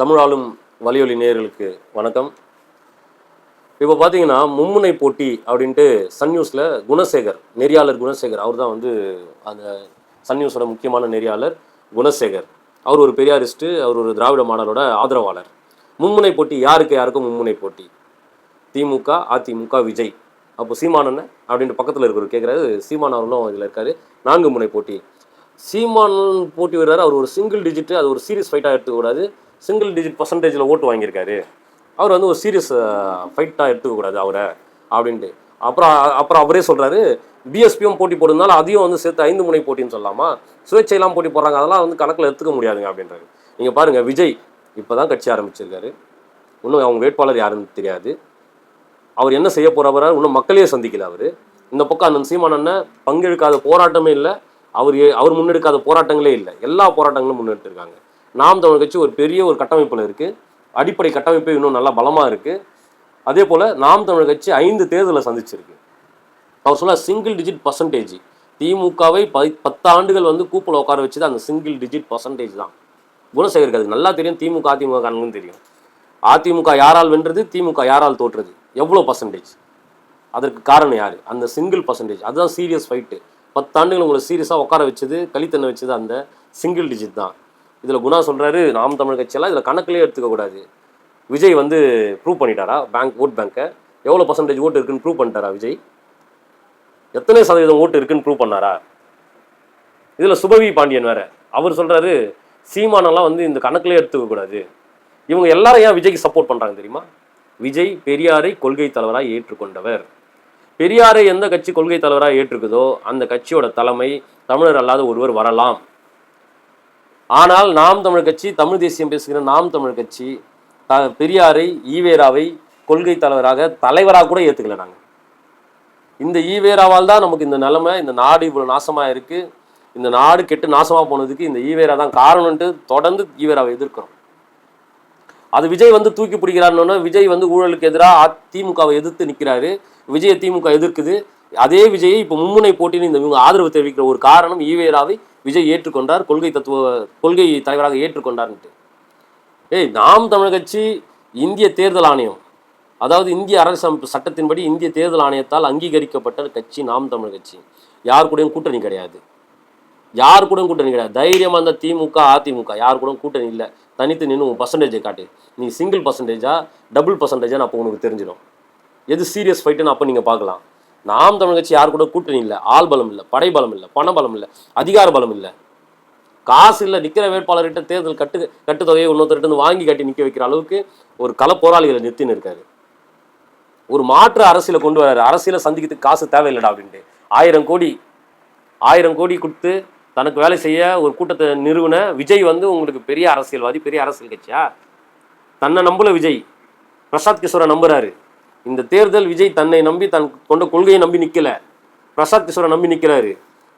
தமிழாளும் வலியொலி நேயர்களுக்கு வணக்கம். இப்போ பார்த்தீங்கன்னா மும்முனை போட்டி அப்படின்ட்டு சன் நியூஸில் குணசேகர் நெறியாளர் குணசேகர். அவர் தான் வந்து அந்த சன் நியூஸோட முக்கியமான நெறியாளர் குணசேகர். அவர் ஒரு பெரியாரிஸ்ட்டு அவர் ஒரு திராவிட மாடலோட ஆதரவாளர். மும்முனை போட்டி யாருக்கு யாருக்கும் மும்முனை போட்டி? திமுக அதிமுக விஜய். அப்போ சீமானன் அப்படின்ட்டு பக்கத்தில் இருக்கிறவர் கேட்குறாரு சீமான் அவர்களும் இதில் இருக்காரு. நான்கு முனை போட்டி. சீமான் போட்டி வர்றாரு அவர் ஒரு சிங்கிள் டிஜிட்டு அது ஒரு சீரியஸ் ஃபைட்டாக எடுத்துக்கூடாது சிங்கிள் டிஜிட் பர்சன்டேஜில் ஓட்டு வாங்கியிருக்காரு. அவர் வந்து ஒரு சீரியஸ் ஃபைட்டாக எடுத்துக்கக்கூடாது அவரை அப்படின்ட்டு. அப்புறம் அப்புறம் அவரே சொல்கிறாரு பிஎஸ்பியும் போட்டி போடுறதுனால அதையும் வந்து சேர்த்து ஐந்து முனை போட்டின்னு சொல்லலாமா? சுயேட்சையெல்லாம் போட்டி போடுறாங்க அதெல்லாம் வந்து கணக்கில் எடுத்துக்க முடியாதுங்க அப்படின்றாரு. நீங்கள் பாருங்கள் விஜய் இப்போ தான் கட்சி ஆரம்பிச்சிருக்காரு. இன்னும் அவங்க வேட்பாளர் யாருன்னு தெரியாது. அவர் என்ன செய்ய போறவரா இன்னும் மக்களையே சந்திக்கல அவர். இந்த பக்கம் அண்ணன் சீமான பங்கெடுக்காத போராட்டமே இல்லை. அவர் அவர் முன்னெடுக்காத போராட்டங்களே இல்லை. எல்லா போராட்டங்களும் முன்னெடுத்திருக்காங்க. நாம் தமிழ் கட்சி ஒரு பெரிய ஒரு கட்டமைப்பில் இருக்குது அடிப்படை கட்டமைப்பு இன்னும் நல்லா பலமாக இருக்குது அதே போல் நாம் தமிழ் கட்சி ஐந்து தேர்தலை சந்திச்சிருக்கு. அவர் சொல்ல சிங்கிள் டிஜிட் பர்சன்டேஜ் திமுகவை ப பத்து ஆண்டுகள் வந்து கூப்பில் உட்கார வச்சது அந்த சிங்கிள் டிஜிட் பர்சன்டேஜ் தான். குணசேகருக்கு அது நல்லா தெரியும். திமுக அதிமுக காரங்களுக்கும் தெரியும். அதிமுக யாரால் வென்றது? திமுக யாரால் தோற்றுறது எவ்வளோ பர்சன்டேஜ் அதற்கு காரணம் யார்? அந்த சிங்கிள் பர்சன்டேஜ் அதுதான் சீரியஸ் ஃபைட்டு பத்தாண்டுகள் உங்களை சீரியஸாக உட்கார வச்சது கலித்தன்னை வச்சது அந்த சிங்கிள் டிஜிட் தான். இதில் குணா சொல்கிறாரு நாம் தமிழ் கட்சியெல்லாம் இதில் கணக்கிலே எடுத்துக்கக்கூடாது விஜய் வந்து ப்ரூவ் பண்ணிட்டாரா? பேங்க் ஓட் பேங்க்கை எவ்வளோ பர்சன்டேஜ் ஓட்டு இருக்குன்னு ப்ரூவ் பண்ணிட்டாரா விஜய்? எத்தனை சதவீதம் ஓட்டு இருக்குன்னு ப்ரூவ் பண்ணாரா? இதில் சுபவி பாண்டியன் வேற. அவர் சொல்கிறாரு சீமானெல்லாம் வந்து இந்த கணக்கிலே எடுத்துக்கக்கூடாது இவங்க எல்லாரும் ஏன் விஜய்க்கு சப்போர்ட் பண்ணுறாங்க தெரியுமா? விஜய் பெரியாரை கொள்கை தலைவராக ஏற்றுக்கொண்டவர். பெரியாரை எந்த கட்சி கொள்கை தலைவராக ஏற்றுக்குதோ அந்த கட்சியோட தலைமை தமிழர் அல்லாத ஒருவர் வரலாம். ஆனால் நாம் தமிழ் கட்சி தமிழ் தேசியம் பேசுகிற நாம் தமிழ் கட்சி த- பெரியாரை ஈவேராவை கொள்கை தலைவராக தலைவராக கூட ஏற்றுக்கல நாங்கள் இந்த ஈவேராவால் தான் நமக்கு இந்த நிலைமை இந்த நாடு இவ்வளோ நாசமாக இருக்குது இந்த நாடு கெட்டு நாசமாக போனதுக்கு இந்த ஈவேரா தான் காரணம்ன்ட்டு தொடர்ந்து ஈவேராவை எதிர்க்கிறோம். அது விஜய் வந்து தூக்கி பிடிக்கிறாருன்னு விஜய் வந்து ஊழலுக்கு எதிராக திமுகவை எதிர்த்து நிற்கிறாரு விஜயை திமுக எதிர்க்குது. அதே விஜயை இப்போ மும்முனை போட்டின்னு இந்த இவங்க ஆதரவு தெரிவிக்கிற ஒரு காரணம் ஈவேராவை விஜய் ஏற்றுக்கொண்டார் கொள்கை தத்துவ கொள்கை தலைவராக ஏற்றுக்கொண்டார்ன்ட்டு. ஏய் நாம் தமிழ் கட்சி இந்திய தேர்தல் ஆணையம் அதாவது இந்திய அரசமைப்பு சட்டத்தின்படி இந்திய தேர்தல் ஆணையத்தால் அங்கீகரிக்கப்பட்ட கட்சி நாம் தமிழ் கட்சி. யார் கூடயும் கூட்டணி கிடையாது. யார் கூட கூட்டணி கிடையாது. தைரியமாக அந்த திமுக அதிமுக யார் கூட கூட்டணி இல்லை. தனித்து நின்று உன் பர்சன்டேஜை காட்டு. நீ சிங்கிள் பர்சன்டேஜா டபுள் பர்சன்டேஜா அப்போ உனக்கு தெரிஞ்சிடும். எது சீரியஸ் ஃபைட்டுன்னு அப்போ நீங்கள் பார்க்கலாம். நாம் தமிழ் கட்சி யார் கூட கூட்டணி இல்லை ஆள் பலம் இல்லை படைபலம் இல்லை பணபலம் இல்லை அதிகார பலம் இல்லை. காசு இல்லை நிற்கிற வேட்பாளர்கிட்ட தேர்தல் கட்டு கட்டுத்தொகையை இன்னொருத்தர்கிட்ட வாங்கி கட்டி நிற்க வைக்கிற அளவுக்கு ஒரு கள போராளிகளை நிறுத்தின்னு இருக்காரு. ஒரு மாற்று அரசியலை கொண்டு வராரு. அரசியலை சந்திக்கிறதுக்கு காசு தேவையில்லடா அப்படின்ட்டு. ஆயிரம் கோடி ஆயிரம் கோடி கொடுத்து தனக்கு வேலை செய்ய ஒரு கூட்டத்தை நிறுவன விஜய் வந்து உங்களுக்கு பெரிய அரசியல்வாதி பெரிய அரசியல் கட்சியா? தன்னை நம்பல விஜய். பிரசாத் கிஷோரை நம்புறாரு. இந்த தேர்தல் விஜய் தன்னை நம்பி தன் கொண்ட கொள்கையை நம்பி நிற்கல பிரசாத் கிஷோரை நம்பி நிற்கிறாரு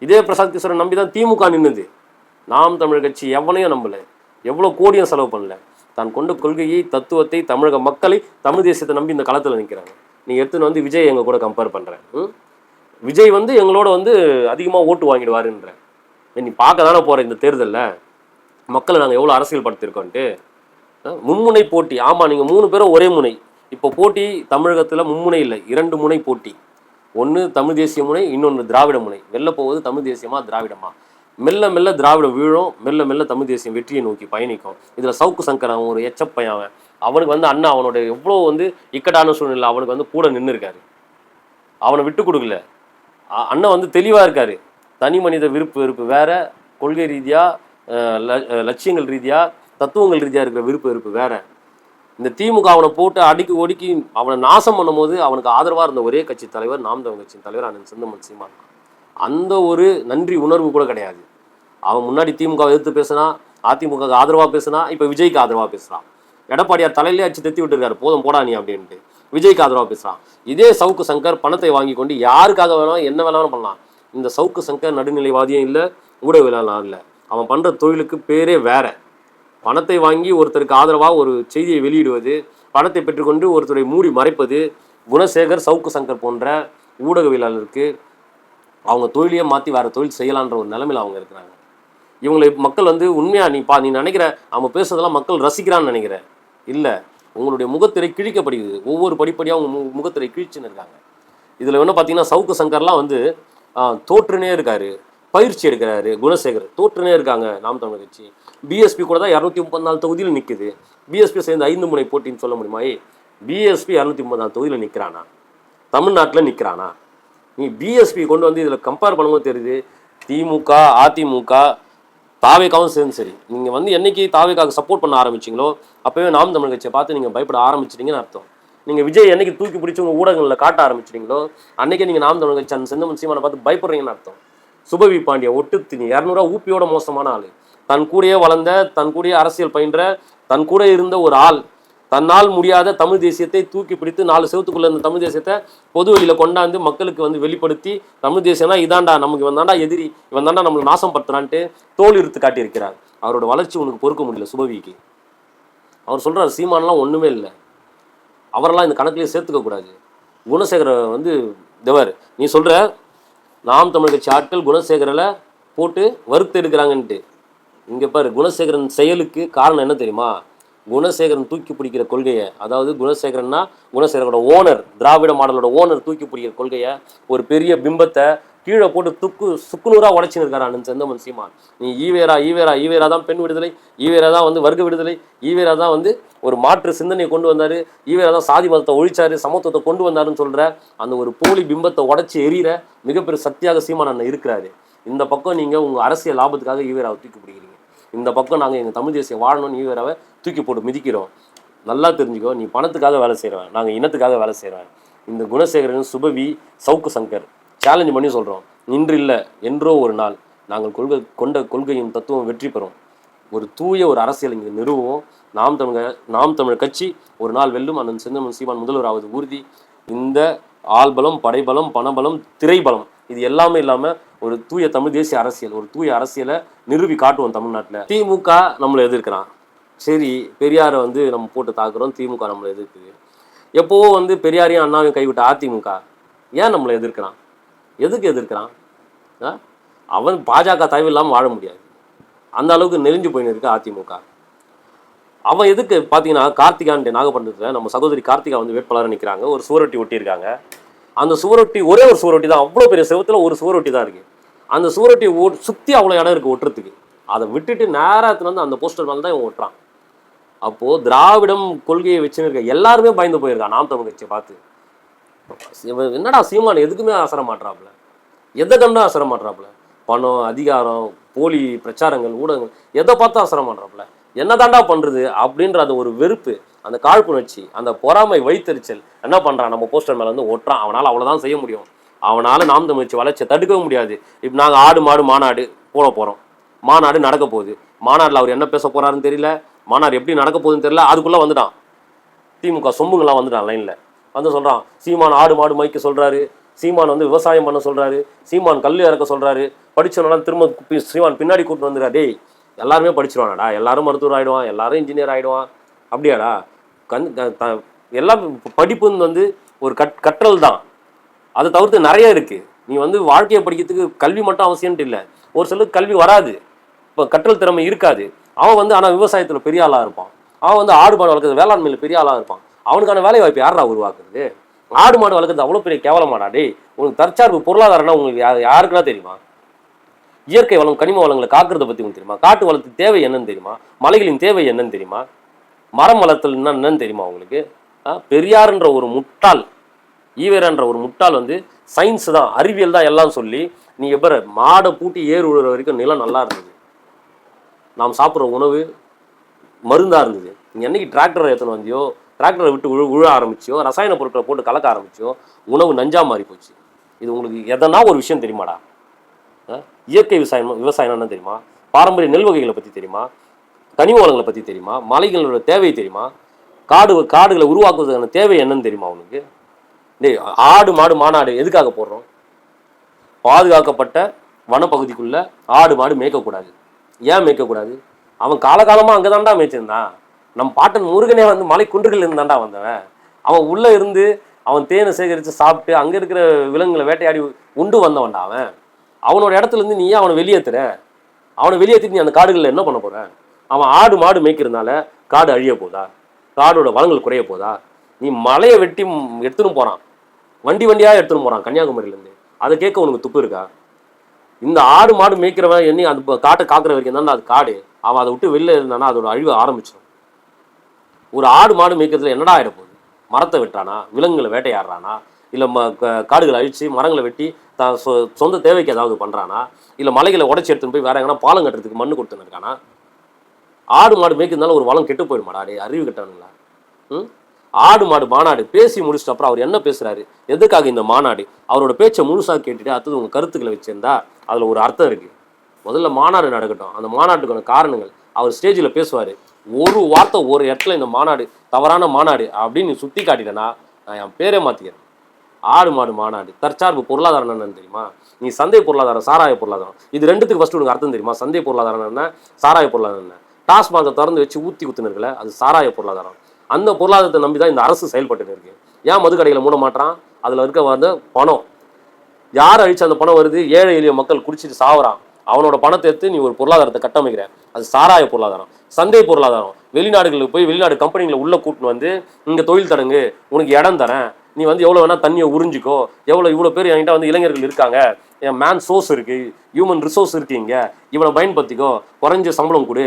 இதே பிரசாத் கிஷோரை நம்பி தான் திமுக நின்றுது நாம் தமிழ் கட்சி எவனையும் நம்பல. எவ்வளோ கோடியும் செலவு பண்ணல. தான் கொண்ட கொள்கையை தத்துவத்தை தமிழக மக்களை தமிழ் தேசியத்தை நம்பி இந்த களத்தில் நிற்கிறாங்க நீங்கள் எடுத்துன்னு வந்து விஜய் எங்க கூட கம்பேர் பண்ணுறேன் விஜய் வந்து எங்களோட வந்து அதிகமாக ஓட்டு வாங்கிடுவாருன்ற. நீ பார்க்க தானே போகிற இந்த தேர்தலில்? மக்களை நாங்கள் எவ்வளோ அரசியல் படுத்திருக்கோன்ட்டு மும்முனை போட்டி. ஆமாம் நீங்கள் மூணு பேரும் ஒரே முனை. இப்போ போட்டி தமிழகத்தில் மும்முனை இல்லை. இரண்டு முனை போட்டி. ஒன்று தமிழ் தேசிய முனை இன்னொன்று திராவிட முனை. வெளில போவது தமிழ் தேசியமா திராவிடமா? மெல்ல மெல்ல திராவிடம் வீழும் மெல்ல மெல்ல தமிழ் தேசியம் வெற்றியை நோக்கி பயணிக்கும். இதில் சவுக்கு சங்கர் அவன் ஒரு எச்சப்பையன் அவன். அவனுக்கு வந்து அண்ணா அவனோட எவ்வளோ வந்து இக்கட்டான சூழ்நிலை அவனுக்கு வந்து கூட நின்று இருக்காரு அவனை விட்டு கொடுக்கல. அண்ணன் வந்து தெளிவாக இருக்காரு. தனி மனித விருப்பு வெறுப்பு வேற. கொள்கை ரீதியாக லட்சியங்கள் ரீதியாக தத்துவங்கள் ரீதியாக இருக்கிற விருப்பு வெறுப்பு வேற. இந்த திமுக அவனை போட்டு அடுக்கி ஒடுக்கி அவனை நாசம் பண்ணும்போது அவனுக்கு ஆதரவாக இருந்த ஒரே கட்சி தலைவர் நாம் தமிழ் கட்சியின் தலைவர் அண்ணன் செந்தமன் சீமான். அந்த ஒரு நன்றி உணர்வு கூட கிடையாது. அவன் முன்னாடி திமுக எதிர்த்து பேசினா அதிமுக ஆதரவாக பேசினா இப்போ விஜய்க்கு ஆதரவாக பேசுகிறான் எடப்பாடியார் தலையிலே அடிச்சு தெத்தி விட்டுருக்காரு. போதும் போடா நீ அப்படின்ட்டு. விஜய்க்கு ஆதரவாக பேசுகிறான் இதே சவுக்கு சங்கர் பணத்தை வாங்கி கொண்டு யாருக்காக வேணாலும் என்ன வேணாலும் பண்ணலாம். இந்த சவுக்கு சங்கர் நடுநிலைவாதியும் இல்லை ஊடகவியலாளர் இல்லை. அவன் பண்ணுற தொழிலுக்கு பேரே வேறு. பணத்தை வாங்கி ஒருத்தருக்கு ஆதரவாக ஒரு செய்தியை வெளியிடுவது பணத்தை பெற்றுக்கொண்டு ஒருத்தரை மூடி மறைப்பது குணசேகர் சவுக்கு சங்கர் போன்ற ஊடகவியலாளருக்கு அவங்க தொழிலையே மாற்றி வேறு தொழில் செய்யலான்ற ஒரு நிலமையில் அவங்க இருக்கிறாங்க. இவங்களை மக்கள் வந்து உண்மையாக நீ பா நீ நினைக்கிற அவங்க பேசுறதெல்லாம் மக்கள் ரசிக்கிறான்னு நினைக்கிற? இல்லை. உங்களுடைய முகத்திரை கிழிக்கப்படுகிறது. ஒவ்வொரு படிப்படியாக அவங்க மு- முகத்திரை கிழிச்சுன்னு இருக்காங்க. இதில் என்ன பார்த்தீங்கன்னா சவுக்கு சங்கர்லாம் வந்து தோற்றுனே இருக்காரு. பயிற்சி எடுக்கிறாரு குணசேகர். தோற்றுனே இருக்காங்க நாம் தமிழ் கட்சி. பிஎஸ்பி கூட தான் இரநூத்தி முப்பத்தி நாலு தொகுதியில் நிற்குது பிஎஸ்பி சேர்ந்து ஐந்து முனை போட்டின்னு சொல்ல முடியுமா? பிஎஸ்பி இரநூத்தி முப்பத்தி நாலு தொகுதியில் நிற்கிறானா தமிழ்நாட்டில் நிற்கிறானா நீ பிஎஸ்பி கொண்டு வந்து இதில் கம்பேர் பண்ணும்போது தெரியுது. திமுக அதிமுக தாவேக்காவும் சேர்ந்து சரி. நீங்கள் வந்து என்னைக்கு தாவேக்காவுக்கு சப்போர்ட் பண்ண ஆரம்பிச்சீங்களோ அப்போவே நாம் தமிழ் கட்சியை பார்த்து நீங்கள் பயப்பட ஆரம்பிச்சிட்டிங்கன்னு அர்த்தம். நீங்கள் விஜய் என்னைக்கு தூக்கி பிடிச்சி உங்கள் ஊடகங்களில் காட்ட ஆரம்பிச்சிட்டிங்களோ அன்றைக்கே நீங்கள் நாம் தமிழ் கட்சி அந்த செந்தமன் சீமானை பார்த்து பயப்படுறீங்கன்னு அர்த்தம். சுபவி பாண்டிய ஒட்டு திணி இரநூறுவா ஊப்பியோட மோசமான ஆள். தன் கூடயே வளர்ந்த தன் கூடயே அரசியல் பயின்ற தன் கூட இருந்த ஒரு ஆள். தன்னால் முடியாத தமிழ் தேசியத்தை தூக்கி பிடித்து நாலு செவத்துக்குள்ள இருந்த தமிழ் தேசியத்தை பொது வழியில் கொண்டாந்து மக்களுக்கு வந்து வெளிப்படுத்தி தமிழ் தேசியம்னா இதாண்டா நமக்கு இவன் தாண்டா எதிரி இவன் தாண்டா நம்மளை நாசம் படுத்துறான்ட்டு தோல் இருத்து காட்டியிருக்கிறார். அவரோட வளர்ச்சி உனக்கு பொறுக்க முடியல சுபவிக்கு. அவர் சொல்கிறார் சீமான்லாம் ஒன்றுமே இல்லை. அவரெல்லாம் இந்த கணக்குலேயே சேர்த்துக்க கூடாது. குணசேகர வந்து தேவர் நீ சொல்கிற நாம் தமிழ் கட்சி ஆட்கள் குணசேகரில் போட்டு வறுத்து எடுக்கிறாங்கன்ட்டு. இங்கே பாரு குணசேகரன் செயலுக்கு காரணம் என்ன தெரியுமா? குணசேகரன் தூக்கி பிடிக்கிற கொள்கையை. அதாவது குணசேகரன்னா குணசேகரோட ஓனர் திராவிட மாடலோட ஓனர் தூக்கி பிடிக்கிற கொள்கையை. ஒரு பெரிய பிம்பத்தை கீழே போட்டு துக்கு சுக்குலூரா உடைச்சுன்னு இருக்காரு அண்ணன் செந்தமன் சீமான். நீ ஈவேரா ஈவேரா ஈவேரா தான் பெண் விடுதலை ஈவேரா தான் வந்து வர்க்க விடுதலை ஈவேரா தான் வந்து ஒரு மாற்று சிந்தனையை கொண்டு வந்தார் ஈவேரா தான் சாதி மதத்தை ஒழிச்சாரு சமத்துவத்தை கொண்டு வந்தாருன்னு சொல்ற அந்த ஒரு போலி பிம்பத்தை உடைச்சி எறிகிற மிகப்பெரிய சக்தியாக சீமான் அண்ணன் இருக்கிறாரு. இந்த பக்கம் நீங்க உங்க அரசியல் லாபத்துக்காக ஈவேராவை தூக்கி பிடிக்கிறீங்க. இந்த பக்கம் நாங்கள் எங்கள் தமிழ் தேசியம் வாழணும்னு ஈவேராவை தூக்கி போட்டு மிதிக்கிறோம். நல்லா தெரிஞ்சுக்கோ நீ பணத்துக்காக வேலை செய்கிறவன் நாங்கள் இனத்துக்காக வேலை செய்கிறேன் இந்த குணசேகரன் சுபவி சவுக்கு சங்கர் சேலஞ்ச் பண்ணி சொல்கிறோம் இன்று இல்லை என்றோ ஒரு நாள் நாங்கள் கொள்கை கொண்ட கொள்கையும் தத்துவம் வெற்றி பெறும். ஒரு தூய ஒரு அரசியல் இங்கே நிறுவுவோம். நாம் தமிழக நாம் தமிழர் கட்சி ஒரு நாள் வெல்லும். அண்ணன் செந்தமன் சீமான் முதல்வராவது உறுதி இந்த ஆள்பலம் படைபலம் பணபலம் திரைபலம் இது எல்லாமே இல்லாமல் ஒரு தூய தமிழ் தேசிய அரசியல் ஒரு தூய அரசியலை நிறுவி காட்டுவோம் தமிழ்நாட்டில். திமுக நம்மளை எதிர்க்கிறான். சரி பெரியாரை வந்து நம்ம போட்டு தாக்குறோம். திமுக நம்மளை எதிர்க்குது. எப்போவோ வந்து பெரியாரையும் அண்ணாவையும் கைவிட்ட அதிமுக ஏன் நம்மளை எதிர்க்கிறான்? எதுக்கு எதிர்க்கிறான்? அவன் பாஜக தயவு இல்லாமல் வாழ முடியாது. அந்த அளவுக்கு நெறிஞ்சு போயின்னு இருக்கு அதிமுக. அவன் எதுக்கு பார்த்தீங்கன்னா கார்த்திகான்ட்டு நாகப்பட்டினத்தில் நம்ம சகோதரி கார்த்திகா வந்து வேட்பாளராக நிற்கிறாங்க ஒரு சுவரொட்டி ஒட்டியிருக்காங்க. அந்த சுவரொட்டி ஒரே ஒரு சுவரொட்டி தான். அவ்வளோ பெரிய செவத்தில் ஒரு சுவரொட்டி தான் இருக்குது அந்த சுவரொட்டி ஓ சுற்றி அவ்வளோ இடம் இருக்குது ஒட்டுறதுக்கு. அதை விட்டுட்டு நேரத்துல வந்து அந்த போஸ்டர் மேலே தான் இவன் ஒட்டுறான். அப்போது திராவிடம் கொள்கையை வச்சுன்னு இருக்க எல்லாருமே பயந்து போயிருக்கான். நாம் தமிழ் கட்சியை பார்த்து. என்னடா சீமான் எதுக்குமே அசர மாட்றாப்புல? எதை கண்டும் அசர மாட்றாப்புல? பணம் அதிகாரம் போலி பிரச்சாரங்கள் ஊடகங்கள் எதை பார்த்து அசர மாட்றாப்புல? என்னதாண்டா பண்ணுறது அப்படின்ற அந்த ஒரு வெறுப்பு அந்த காழ்ப்புணர்ச்சி அந்த பொறாமை வைத்தறிச்சல் என்ன பண்ணுறான் நம்ம போஸ்டர் மேலே வந்து ஒட்டுறான். அவனால் அவ்வளோதான் செய்ய முடியும். அவனால் நாம் தமிழ்ச்சி வளர்ச்சி தடுக்கவும் முடியாது. இப்போ நாங்கள் ஆடு மாடு மாநாடு போட போகிறோம் மாநாடு நடக்க போகுது. மாநாடுல அவர் என்ன பேச போகிறாருன்னு தெரியல. மாநாடு எப்படி நடக்க போகுதுன்னு தெரியல. அதுக்குள்ளே வந்துட்டான். திமுக சொம்புங்களாம் வந்துட்டான் லைனில் வந்து சொல்கிறான் சீமான் ஆடு மாடு மைக்க சொல்கிறாரு சீமான் வந்து விவசாயம் பண்ண சொல்கிறாரு சீமான் கல் இறக்க சொல்கிறாரு படிச்சவனெல்லாம் திரும்ப பி- சீமான் பின்னாடி கூட்டு வந்துடா டேய் எல்லாருமே படிச்சிருவானாடா. எல்லாரும் மருத்துவர் ஆயிடுவான் எல்லாரும் இன்ஜினியர் ஆகிடுவான் அப்படியாடா? கண் த- எல்லாம் படிப்புன்னு வந்து ஒரு கட் கற்றல் தான். அதை தவிர்த்து நிறைய இருக்குது நீ வந்து வாழ்க்கையை படிக்கிறதுக்கு கல்வி மட்டும் அவசியம்ட்டு இல்லை. ஒரு சிலருக்கு கல்வி வராது. இப்போ கற்றல் திறமை இருக்காது. அவன் வந்து ஆனால் விவசாயத்தில் பெரிய ஆளாக இருப்பான். அவன் வந்து ஆடு மாடு வளர்க்குறது வேளாண்மையில் பெரிய ஆளாக இருப்பான். அவனுக்கான வேலை வாய்ப்பு யாரா உருவாக்குறது? ஆடு மாடு வளர்க்குறது அவ்வளோ பெரிய கேவலமாடா டே உனக்கு தற்சார்பு பொருளாதாரம்னா உங்களுக்கு யாருக்குன்னா தெரியுமா? இயற்கை வளம் கனிம வளங்களை காக்கிறத பற்றி உங்களுக்கு தெரியுமா? காட்டு வளத்து தேவை என்னன்னு தெரியுமா? மலைகளின் தேவை என்னன்னு தெரியுமா? மரம் வளர்த்தல் என்னன்னு தெரியுமா உங்களுக்கு? பெரியார்ன்ற ஒரு முட்டாள் ஈவேரான்ற ஒரு முட்டாள் வந்து சயின்ஸ் தான் அறிவியல் தான் எல்லாம் சொல்லி நீ எப்பற மாடை பூட்டி ஏறு விழுற வரைக்கும் நிலம் நல்லா இருந்தது. நாம் சாப்பிட்ற உணவு மருந்தாக இருந்தது. நீ என்னைக்கு டிராக்டரை எடுத்துன்னு வந்தியோ டிராக்டரை விட்டு உழு உழ ஆரம்பிச்சியோ ரசாயன பொருட்களை போட்டு கலக்க ஆரம்பிச்சியோ உணவு நஞ்சா மாறி போச்சு. இது உங்களுக்கு எதனா ஒரு விஷயம் தெரியுமாடா? இயற்கை விவசாயம் விவசாயம் என்ன தெரியுமா? பாரம்பரிய நெல் வகைகளை பற்றி தெரியுமா? கனிம வளங்களை பற்றி தெரியுமா? மலைகளோட தேவை தெரியுமா? காடு காடுகளை உருவாக்குவதற்கான தேவை என்னன்னு தெரியுமா உனக்கு? டேய் ஆடு மாடு மாநாடு எதுக்காக போடுறோம்? பாதுகாக்கப்பட்ட வனப்பகுதிக்குள்ள ஆடு மாடு மேய்க்கக்கூடாது. ஏன் மேய்க்கக்கூடாது? அவன் காலகாலமாக அங்கே தான்டா மேய்ச்சிருந்தான். நம் பாட்டன் முருகனே வந்து மலை குன்றுகள் இருந்தாண்டா வந்தவன். அவன் உள்ளே இருந்து அவன் தேனை சேகரித்து சாப்பிட்டு அங்கே இருக்கிற விலங்குகளை வேட்டையாடி உண்டு வந்தவன்டா அவன். அவனோட இடத்துல இருந்து நீ ஏன் அவனை வெளியேற்றுற அவனை வெளியேற்றிட்டு நீ அந்த காடுகளில் என்ன பண்ண போகிறேன் அவன் ஆடு மாடு மேய்க்கிறதுனால காடு அழிய போதா? காடோட வளங்கள் குறைய போதா? நீ மலையை வெட்டி எடுத்துன்னு போகிறான் வண்டி வண்டியாக எடுத்துன்னு போகிறான் கன்னியாகுமரியிலேருந்து. அதை கேட்க உனக்கு துப்பு இருக்கா? இந்த ஆடு மாடு மேய்க்கிறவன் என்ன அந்த காட்டை காக்குற வரைக்கும் தானே அது காடு. அவன் அதை விட்டு வெளில இருந்தானா அதோட அழிவு ஆரம்பிச்சிடும் ஒரு ஆடு மாடு மேய்க்கிறதுல என்னடா ஆயிட போகுது? மரத்தை வெட்டானா விலங்குகளை வேட்டையாடுறானா? இல்லை ம க- காடுகளை அழித்து மரங்களை வெட்டி தான் சொ சொந்த தேவைக்கு ஏதாவது பண்ணுறானா இல்லை மலைகளை உடச்சி எடுத்துன்னு போய் வேற எங்கன்னா பாலம் கட்டுறதுக்கு மண் கொடுத்துன்னு இருக்கானா? ஆடு மாடு மேய்க்கிறதுனால ஒரு வளம் கெட்டு போயிடுமாடா அடி அறிவு கெட்டானுங்களா ம்? ஆடு மாடு மாநாடு பேசி முடிச்சிட்ட அப்புறம் அவர் என்ன பேசுகிறாரு எதுக்காக இந்த மாநாடு? அவரோட பேச்சை முழுசாக கேட்டுட்டு அடுத்தது உங்கள் கருத்துக்களை வச்சிருந்தா அதில் ஒரு அர்த்தம் இருக்குது முதல்ல மாநாடு நடக்கட்டும். அந்த மாநாட்டுக்கான காரணங்கள் அவர் ஸ்டேஜில் பேசுவார். ஒரு வார்த்தை ஒரு இடத்துல இந்த மாநாடு தவறான மாநாடு அப்படின்னு நீ சுட்டி காட்டிட்டேன்னா நான் என் பேரே மாற்றிக்கிறேன் ஆடு மாடு மாநாடு. தற்சார்பு பொருளாதாரம் என்னன்னு தெரியுமா? நீ சந்தை பொருளாதாரம் சாராய பொருளாதாரம். இது ரெண்டுத்துக்கு ஃபஸ்ட்டு உனக்கு அர்த்தம் தெரியுமா? சந்தை பொருளாதாரம் என்ன? சாராய பொருளாதாரம் என்ன? டாஸ்மாக திறந்து வச்சு ஊற்றி ஊத்துன்னு அது சாராய பொருளாதாரம். அந்த பொருளாதாரத்தை நம்பி தான் இந்த அரசு செயல்பட்டு இருக்கு. ஏன் மதுக்கடைகளை மூட மாட்டான் அதில் இருக்க வந்து பணம். யார் அழிச்சு அந்த பணம் வருது? ஏழை எளிய மக்கள் குடிச்சிட்டு சாவறான். அவனோட பணத்தை எடுத்து நீ ஒரு பொருளாதாரத்தை கட்டமைக்கிற. அது சாராய பொருளாதாரம் சந்தை பொருளாதாரம். வெளிநாடுகளுக்கு போய் வெளிநாடு கம்பெனிகளை உள்ள கூட்டின்னு வந்து இங்கே தொழில் தடங்கு உனக்கு இடம் தரேன். நீ வந்து எவ்வளோ வேணால் தண்ணியை உறிஞ்சிக்கோ. எவ்வளோ இவ்வளோ பேர் என்கிட்ட வந்து இளைஞர்கள் இருக்காங்க. என் மேன் சோர்ஸ் இருக்குது ஹியூமன் ரிசோர்ஸ் இருக்கீங்க இவனை பயன்படுத்திக்கோ குறைஞ்ச சம்பளம் கொடு.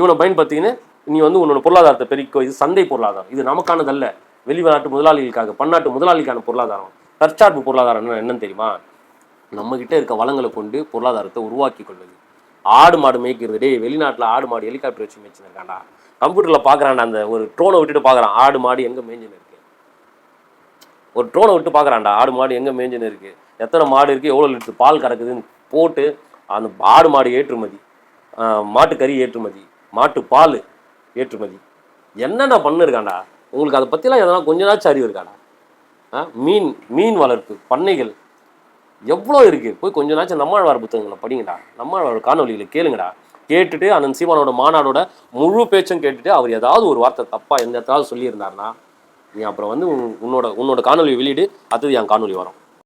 இவனை பயன்படுத்திக்கின்னு நீ வந்து உன்னோட பொருளாதாரத்தை பெருக்கோ இது சந்தை பொருளாதாரம். இது நமக்கானதல்ல. வெளிநாட்டு முதலாளிகளுக்காக பன்னாட்டு முதலாளிக்கான பொருளாதாரம். தற்சார்பு பொருளாதாரம் என்னன்னு தெரியுமா? நம்மக்கிட்ட இருக்க வளங்களை கொண்டு பொருளாதாரத்தை உருவாக்கி கொள்வது ஆடு மாடு மேய்க்கிறது. டே வெளிநாட்டில் ஆடு மாடு ஹெலிகாப்டர் வச்சு மேய்ச்சிருக்காண்டா கம்ப்யூட்டரில் பார்க்குறான்டா அந்த ஒரு ட்ரோனை விட்டுட்டு பார்க்குறான் ஆடு மாடு எங்கே மேய்ஞ்சின்னு இருக்கு ஒரு ட்ரோனை விட்டு பார்க்குறான்டா ஆடு மாடு எங்கே மேய்ஞ்சின்னு இருக்குது எத்தனை மாடு இருக்குது எவ்வளோ லிட்டர் பால் கறக்குதுன்னு போட்டு அந்த ஆடு மாடு ஏற்றுமதி மாட்டுக்கறி ஏற்றுமதி மாட்டு பால் ஏற்றுமதி. என்னென்ன பண்ணிருக்காண்டா உங்களுக்கு அதை பற்றிலாம் எதனா கொஞ்ச நாச்சும் அறிவு இருக்காடா? ஆ மீன் மீன் வளர்ப்பு பண்ணைகள் எவ்வளோ இருக்குது போய் கொஞ்ச நாச்சும் நம்மாழ்வார் புத்தகங்களை படிங்கடா. நம்மாழ்வார் காணொலிகளை கேளுங்கடா. கேட்டுட்டு அண்ணன் சீமானோட மாநாடோட முழு பேச்சும் கேட்டுட்டு அவர் ஏதாவது ஒரு வார்த்தை தப்பாக எந்த இடத்தாவது சொல்லியிருந்தாருன்னா நீ அப்புறம் வந்து உன்- உன்னோட உன்னோட காணொலி வெளியிடு அடுத்தது என் காணொலி வரும்.